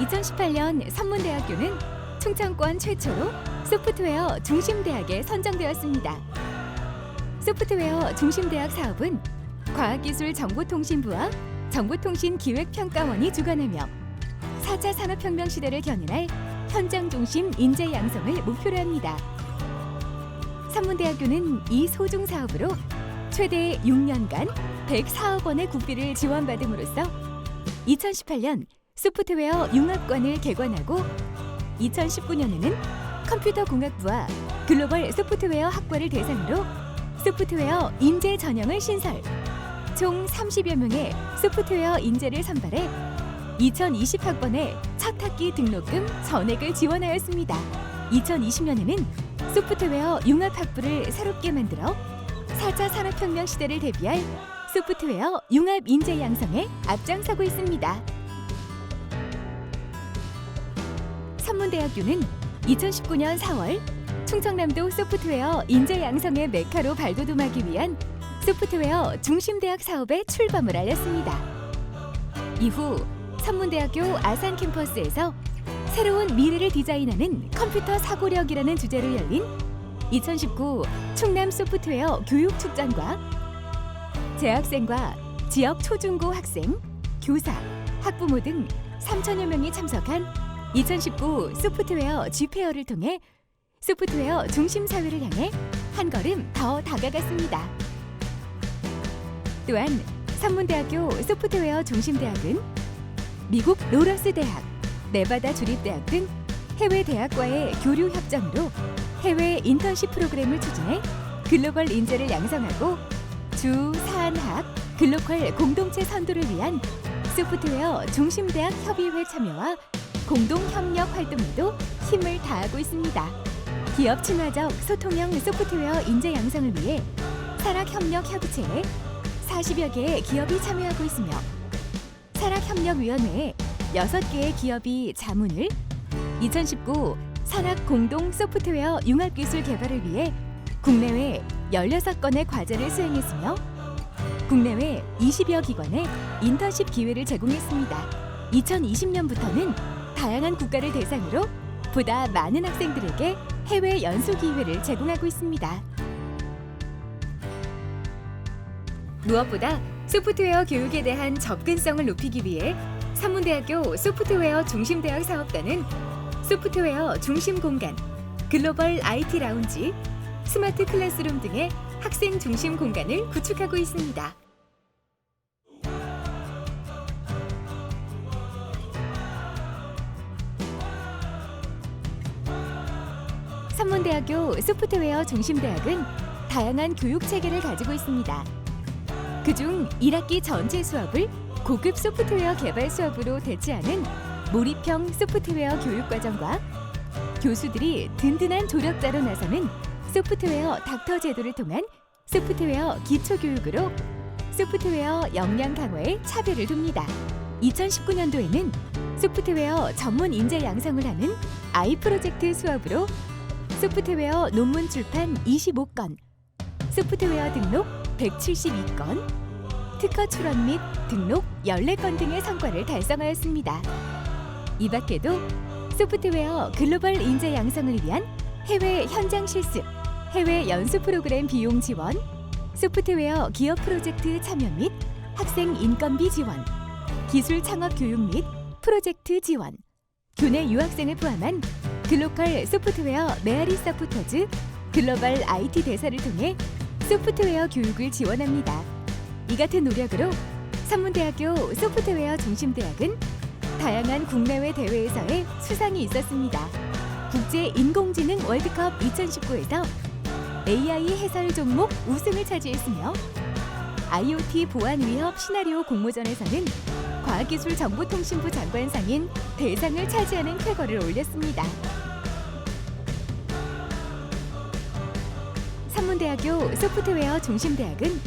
2018년 선문대학교는 충청권 최초로 소프트웨어 중심대학에 선정되었습니다. 소프트웨어 중심대학 사업은 과학기술정보통신부와 정보통신기획평가원이 주관하며 4차 산업혁명 시대를 견인할 현장 중심 인재 양성을 목표로 합니다. 선문대학교는 이 소중 사업으로 최대 6년간 104억 원의 국비를 지원받음으로써 2018년 소프트웨어 융합관을 개관하고 2019년에는 컴퓨터 공학부와 글로벌 소프트웨어 학과를 대상으로 소프트웨어 인재 전형을 신설. 총 30여 명의 소프트웨어 인재를 선발해 2020학번에 첫 학기 등록금 전액을 지원하였습니다. 2020년에는 소프트웨어 융합학부를 새롭게 만들어 4차 산업혁명 시대를 대비할 소프트웨어 융합 인재 양성에 앞장서고 있습니다. 선문대학교는 2019년 4월 충청남도 소프트웨어 인재 양성의 메카로 발돋움하기 위한 소프트웨어 중심대학 사업의 출범을 알렸습니다. 이후 선문대학교 아산 캠퍼스에서 새로운 미래를 디자인하는 컴퓨터 사고력이라는 주제로 열린 2019 충남 소프트웨어 교육 축전과 재학생과 지역 초중고 학생, 교사, 학부모 등 3천여 명이 참석한 2019 소프트웨어 G페어를 통해 소프트웨어 중심 사회를 향해 한 걸음 더 다가갔습니다. 또한 산문대학교 소프트웨어 중심대학은 미국 로러스 대학, 네바다 주립대학 등 해외 대학과의 교류 협정으로 해외 인턴십 프로그램을 추진해 글로벌 인재를 양성하고 주 사안학 글로컬 공동체 선도를 위한 소프트웨어 중심대학 협의회 참여와 공동 협력 활동에도 힘을 다하고 있습니다. 기업 친화적 소통형 소프트웨어 인재 양성을 위해 산학협력 협의체에 40여 개의 기업이 참여하고 있으며 산학협력위원회에 6개의 기업이 자문을 2019 산학 공동 소프트웨어 융합기술 개발을 위해 국내외 16건의 과제를 수행했으며 국내외 20여 기관에 인턴십 기회를 제공했습니다. 2020년부터는 다양한 국가를 대상으로 보다 많은 학생들에게 해외 연수 기회를 제공하고 있습니다. 무엇보다 소프트웨어 교육에 대한 접근성을 높이기 위해 산문대학교 소프트웨어 중심대학 사업단은 소프트웨어 중심 공간, 글로벌 IT 라운지, 스마트 클래스룸 등의 학생 중심 공간을 구축하고 있습니다. 산문대학교 소프트웨어 중심대학은 다양한 교육 체계를 가지고 있습니다. 그중 1학기 전체 수업을 고급 소프트웨어 개발 수업으로 대체하는 몰입형 소프트웨어 교육 과정과 교수들이 든든한 조력자로 나서는 소프트웨어 닥터 제도를 통한 소프트웨어 기초 교육으로 소프트웨어 역량 강화에 차별을 둡니다. 2019년도에는 소프트웨어 전문 인재 양성을 하는 아이 프로젝트 수업으로 소프트웨어 논문 출판 25건, 소프트웨어 등록 172건, 특허 출원 및 등록 14건 등의 성과를 달성하였습니다. 이 밖에도 소프트웨어 글로벌 인재 양성을 위한 해외 현장 실습, 해외 연수 프로그램 비용 지원, 소프트웨어 기업 프로젝트 참여 및 학생 인건비 지원, 기술 창업 교육 및 프로젝트 지원, 교내 유학생을 포함한 글로컬 소프트웨어 메아리 서포터즈 글로벌 IT 대사를 통해 소프트웨어 교육을 지원합니다. 이 같은 노력으로 산문대학교 소프트웨어 중심대학은 다양한 국내외 대회에서의 수상이 있었습니다. 국제 인공지능 월드컵 2019에서 AI 해설 종목 우승을 차지했으며 IoT 보안 위협 시나리오 공모전에서는 과학기술정보통신부 장관상인 대상을 차지하는 쾌거를 올렸습니다. 산문대학교 소프트웨어 중심대학은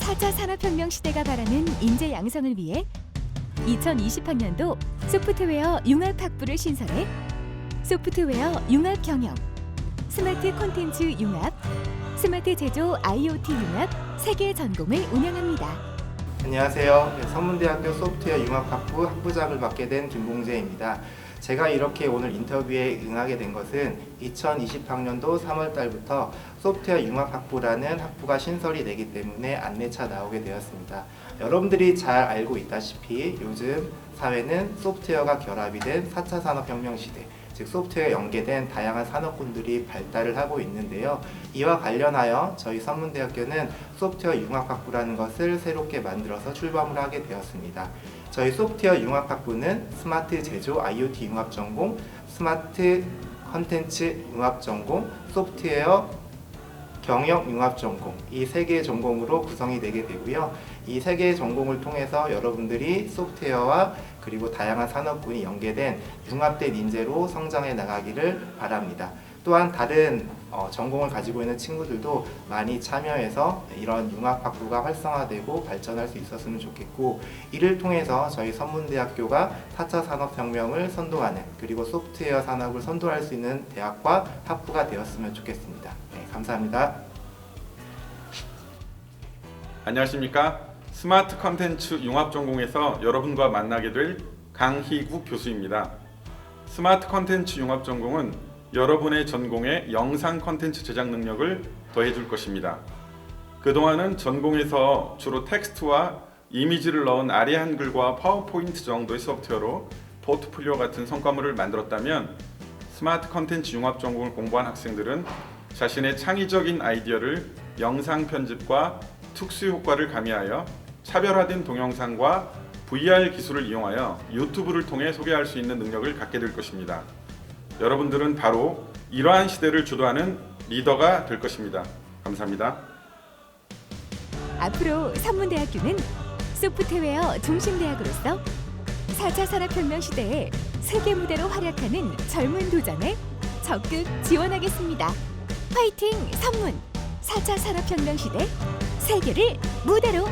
4차 산업혁명 시대가 바라는 인재 양성을 위해 2020학년도 소프트웨어 융합학부를 신설해 소프트웨어 융합 경영, 스마트 콘텐츠 융합, 스마트 제조 IoT 융합 세개 전공을 운영합니다. 안녕하세요. 네, 선문대학교 소프트웨어 융합학부 학부장을 맡게 된 김봉재입니다. 제가 이렇게 오늘 인터뷰에 응하게 된 것은 2020학년도 3월 달부터 소프트웨어 융합학부라는 학부가 신설이 되기 때문에 안내차 나오게 되었습니다. 여러분들이 잘 알고 있다시피 요즘 사회는 소프트웨어가 결합이 된 4차 산업혁명 시대, 즉 소프트웨어 연계된 다양한 산업군들이 발달을 하고 있는데요. 이와 관련하여 저희 선문대학교는 소프트웨어 융합학부라는 것을 새롭게 만들어서 출범을 하게 되었습니다. 저희 소프트웨어 융합학부는 스마트 제조 IoT 융합 전공, 스마트 컨텐츠 융합 전공, 소프트웨어 경영 융합 전공 이 세 개의 전공으로 구성이 되게 되고요. 이 세 개의 전공을 통해서 여러분들이 소프트웨어와 그리고 다양한 산업군이 연계된 융합된 인재로 성장해 나가기를 바랍니다. 또한 다른 어, 전공을 가지고 있는 친구들도 많이 참여해서 이런 융합 학부가 활성화되고 발전할 수 있었으면 좋겠고 이를 통해서 저희 선문대학교가 4차 산업혁명을 선도하는 그리고 소프트웨어 산업을 선도할 수 있는 대학과 학부가 되었으면 좋겠습니다. 네, 감사합니다. 안녕하십니까. 스마트 컨텐츠 융합 전공에서 여러분과 만나게 될 강희국 교수입니다. 스마트 컨텐츠 융합 전공은 여러분의 전공에 영상 컨텐츠 제작 능력을 더해줄 것입니다. 그동안은 전공에서 주로 텍스트와 이미지를 넣은 아리 한글과 파워포인트 정도의 소프트웨어로 포트폴리오 같은 성과물을 만들었다면 스마트 컨텐츠 융합 전공을 공부한 학생들은 자신의 창의적인 아이디어를 영상 편집과 특수 효과를 가미하여 차별화된 동영상과 VR 기술을 이용하여 유튜브를 통해 소개할 수 있는 능력을 갖게 될 것입니다. 여러분들은 바로 이러한 시대를 주도하는 리더가 될 것입니다. 감사합니다. 앞으로 선문대학교는 소프트웨어 중심대학으로서 4차 산업혁명 시대에 세계 무대로 활약하는 젊은 도전에 적극 지원하겠습니다. 화이팅 선문! 4차 산업혁명 시대 세계를 무대로